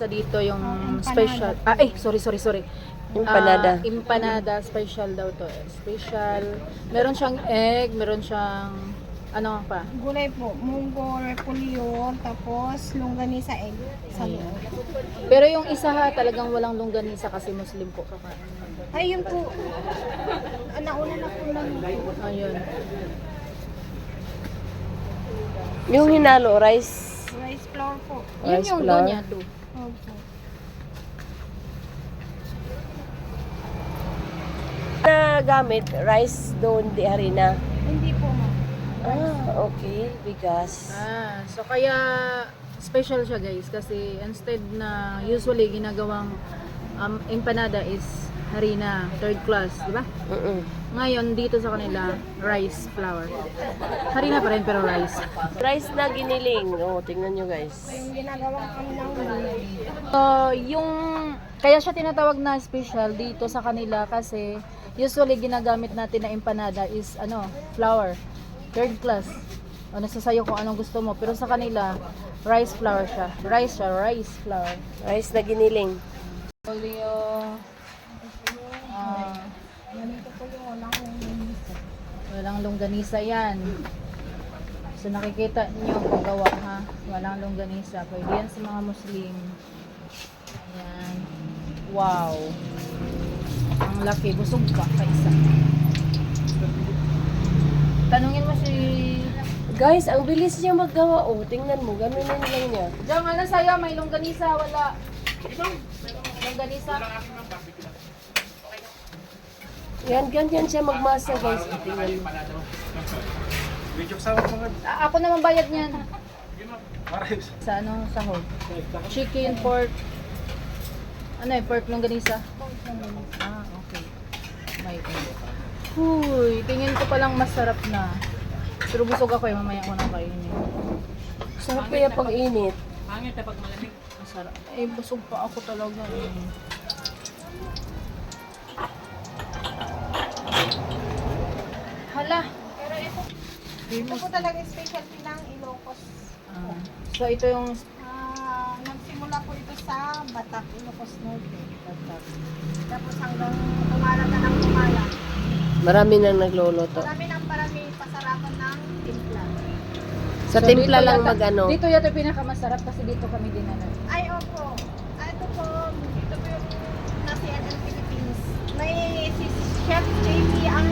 Sa dito yung empanada. special. Ah, eh, sorry, sorry, sorry. Empanada. Ah, empanada special daw to. eh. Special. Meron siyang egg, meron siyang ano pa? Gulay po, munggo, repolyo, tapos longganisa egg sa loob. Pero yung isa ha, talagang walang longganisa kasi Muslim po. Ay, yun po. Nauna na po lang. Ayun. Yung hinalo, rice. Rice flour po. Yun Rice yung flour. doon niya, do. Opo. Na gamit, rice doon di harina. Hindi po, ma'am. Ah, okay. Bigas. Ah, so kaya special siya guys kasi instead na usually ginagawang um, empanada is harina, third class, di ba? Mm-mm. Ngayon dito sa kanila, rice flour. Harina pa rin pero rice. Rice na giniling. Oh, tingnan nyo guys. So, yung kaya siya tinatawag na special dito sa kanila kasi usually ginagamit natin na empanada is ano, flour. Third class. O nasa sayo kung anong gusto mo. Pero sa kanila, rice flour siya. Rice siya, rice flour. Rice na giniling. Olio. Ah, Ganito po yung walang longganisa. walang longganisa yan. So nakikita niyo kung gawa ha. Walang longganisa. Pwede yan sa mga Muslim. Ayan. Wow. Ang laki. Busog pa pa isa. Tanungin mo si... Guys, ang bilis niya maggawa. Oh, tingnan mo. Ganun lang niya. Diyan, ano sa'yo? May longganisa? Wala. Longganisa? Yan, ganyan siya magmasa guys. Tingnan mo. A- ako naman bayad niyan. Sa ano, sahog. Chicken, pork. Ano eh, pork longganisa? Ah, okay. May Huy, tingin ko palang masarap na. Pero busog ako eh, mamaya ko nang kainin. Sarap kaya pag init. Masarap. Eh, busog pa ako talaga eh. Ito po talaga yung specialty ng Ilocos. Ah, so ito yung Ah, nagsimula po ito sa Batak, Ilocos Norte. Tapos hanggang tumalat na ng tumalat. Marami nang nagluluto. Marami ng parami pasarapan ng timpla. Sa So, timpla dito lang yata- mag-ano. Dito yata pinakamasarap kasi dito kami dinanan. Ay, opo. Ah, ito po, ito po yung nasiyan ng Philippines. May si Chef JP Angelo.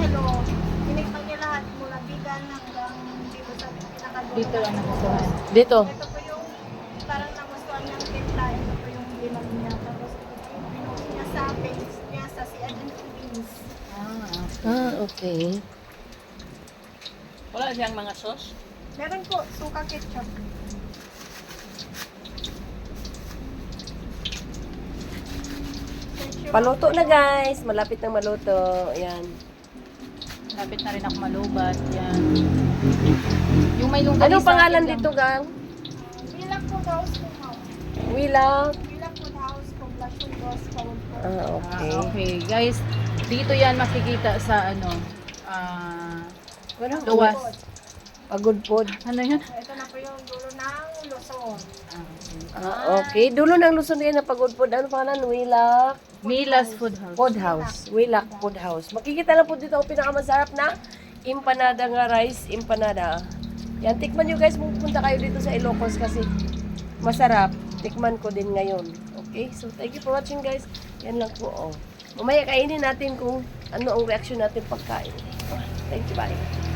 Dito ang nagustuhan. Dito. Ito po yung parang nagustuhan niyang timpla. Ito po yung limang niya. Tapos pinuha niya sa page niya sa CNN Philippines. Ah, Ah, okay. Wala siyang mga sauce? Meron po, suka ketchup. Paluto na guys. Malapit na maluto. Ayan. Lapit na rin ako malubat. Yan. Yung may longganisa. Anong pangalan yun lang. dito, gang? Bilang po house po house. Wila. Bilang po house po, Gospel po. Ah, okay. Ah, okay. Guys, dito yan makikita sa ano, ah, Walang luwas. Pagod pod. Ano yan? Ito na po yung dulo ng Luzon. Ah, okay. Dulo ng Luzon yan na pagod pod. Ano pangalan? Wila. Milas Food House. Food House. Wilak Food House. Makikita lang po dito ang pinakamasarap na empanada nga rice empanada. Yan, tikman nyo guys. Pupunta kayo dito sa Ilocos kasi masarap. Tikman ko din ngayon. Okay? So, thank you for watching guys. Yan lang po. Oh. Mamaya kainin natin kung ano ang reaction natin pagkain. Thank you. Bye.